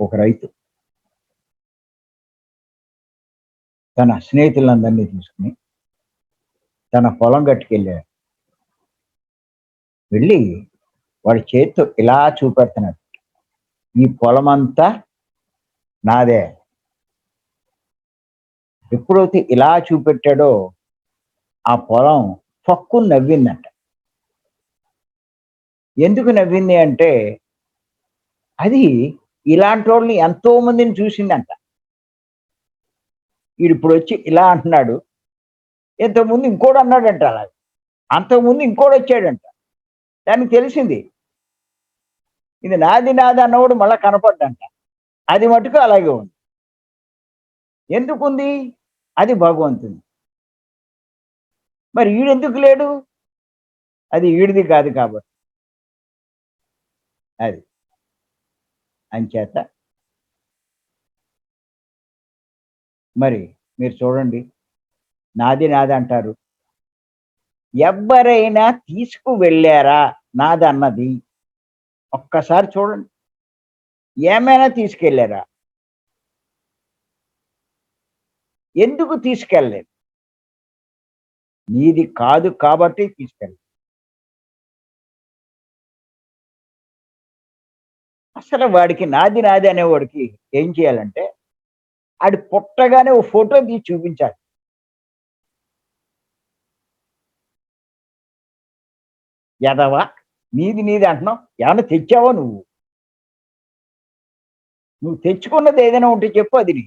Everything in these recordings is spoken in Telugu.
ఒక రైతు తన స్నేహితులందరినీ తీసుకుని తన పొలం గట్టుకెళ్ళాడు వెళ్ళి వాడి చేత్తో ఇలా చూపెడుతున్నాడు. ఈ పొలం అంతా నాదే. ఎప్పుడైతే ఇలా చూపెట్టాడో ఆ పొలం పక్కు నవ్విందంట. ఎందుకు నవ్వింది అంటే అది ఇలాంటి వాళ్ళని ఎంతో మందిని చూసిందంట వీడు ఇప్పుడు వచ్చి ఇలా అంటున్నాడు. ఇంతకుముందు ఇంకోడు అన్నాడంట అలా. అంతకుముందు ఇంకోడు వచ్చాడంట. దానికి తెలిసింది. ఇది నాది నాది అన్నవాడు మళ్ళా కనపడ్డంట. అది మటుకు అలాగే ఉంది. ఎందుకుంది? అది భగవంతుని. మరి ఈడెందుకు లేడు? అది ఈడిది కాదు కాబట్టి. అది. అంచేత మరి మీరు చూడండి. నాది నాది అంటారు. ఎవరైనా తీసుకు వెళ్ళారా నాదన్నది ఒక్కసారి చూడండి. ఏమైనా తీసుకెళ్ళారా? ఎందుకు తీసుకెళ్ళలేదు? నీది కాదు కాబట్టి తీసుకెళ్ళలేదు. అసలు వాడికి నాది నాది అనేవాడికి ఏం చేయాలంటే ఆడి పుట్టగానే ఓ ఫోటో తీసి చూపించాలి. ఎదవా నీది నీది అంటున్నావు ఏమైనా తెచ్చావా నువ్వు? నువ్వు తెచ్చుకున్నది ఏదైనా ఉంటే చెప్పు అది నీ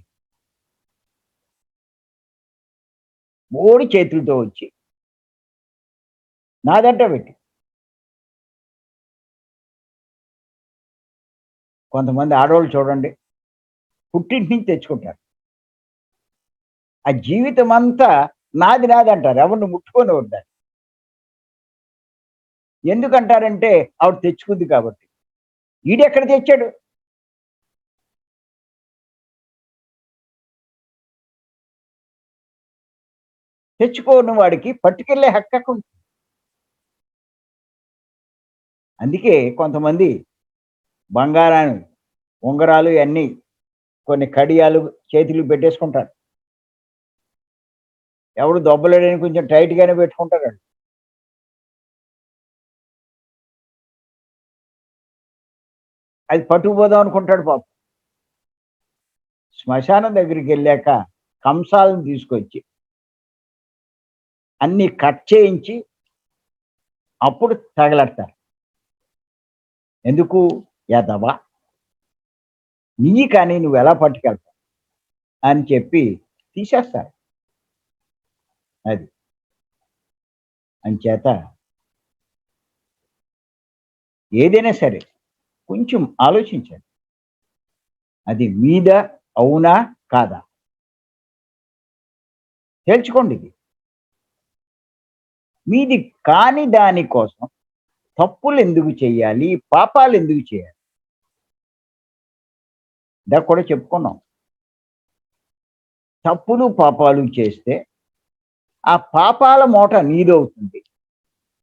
మూడు చేతులతో వచ్చి నాదంట పెట్టి. కొంతమంది ఆడవాళ్ళు చూడండి పుట్టింటి నుంచి తెచ్చుకుంటారు. ఆ జీవితం అంతా నాది నాది అంటారు ఎవరిని ముట్టుకొని వద్దారు ఎందుకంటారంటే ఆవిడ తెచ్చుకుంది కాబట్టి. ఈడెక్కడ తెచ్చాడు? తెచ్చుకోని వాడికి పట్టుకెళ్ళే హక్కు ఉంటుంది? అందుకే కొంతమంది బంగారాన్ని ఉంగరాలు ఇవన్నీ కొన్ని కడియాలు చేతులు పెట్టేసుకుంటారు. ఎవడు దొబ్బలేడని కొంచెం టైట్గానే పెట్టుకుంటారు అది పట్టుకుపోదాం అనుకుంటాడు పాపం. శ్మశానం దగ్గరికి వెళ్ళాక కంసాలను తీసుకొచ్చి అన్ని కట్ చేయించి అప్పుడు తగలడతారు. ఎందుకు? ఎదవా నీ కానీ నువ్వు ఎలా పట్టుకెళ్తావు? అని చెప్పి తీసేస్తారు. అది. అంచేత ఏదైనా సరే కొంచెం ఆలోచించండి. అది మీద అవునా కాదా? తెలుసుకోండి ఇది. మీది కాని దానికోసం తప్పులు ఎందుకు చేయాలి? పాపాలు ఎందుకు చేయాలి? ఇందాక కూడా చెప్పుకున్నాం. తప్పులు పాపాలు చేస్తే ఆ పాపాల మూట నీదవుతుంది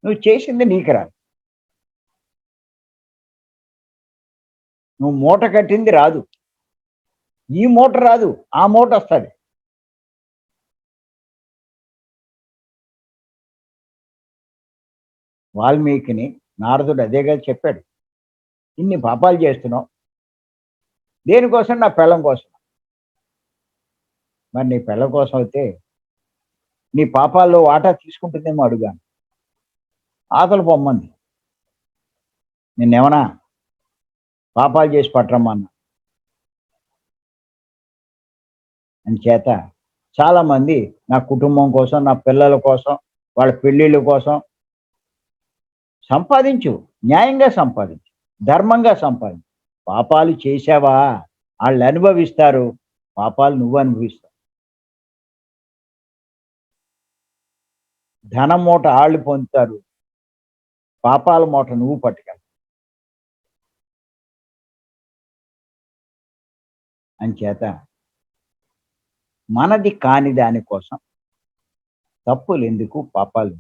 నువ్వు చేసింది నీకు రాదు. నువ్వు మూట కట్టింది రాదు. ఈ మూట రాదు ఆ మూట వస్తుంది. వాల్మీకిని నారదుడు అదేగా చెప్పాడు. ఇన్ని పాపాలు చేస్తున్నావు దేనికోసం? నా పిల్లం కోసం. మరి నీ పిల్ల కోసం అయితే నీ పాపాల్లో వాటా తీసుకుంటుందేమో అడుగాను. ఆకలి పొమ్మంది. నిన్నేమన్నా పాపాలు చేసి పట్టరమ్మన్నా అని చేత చాలామంది నా కుటుంబం కోసం నా పిల్లల కోసం వాళ్ళ పెళ్ళిళ్ళ కోసం సంపాదించు. న్యాయంగా సంపాదించు. ధర్మంగా సంపాదించు. పాపాలు చేశావా? వాళ్ళు అనుభవిస్తారు. పాపాలు నువ్వు అనుభవిస్తావు. ధనం మూట వాళ్ళు పొందుతారు. పాపాల మూట నువ్వు పట్టుకెళ్తావు అంచేత మనది కాని దానికోసం తప్పులు ఎందుకు పాపాలు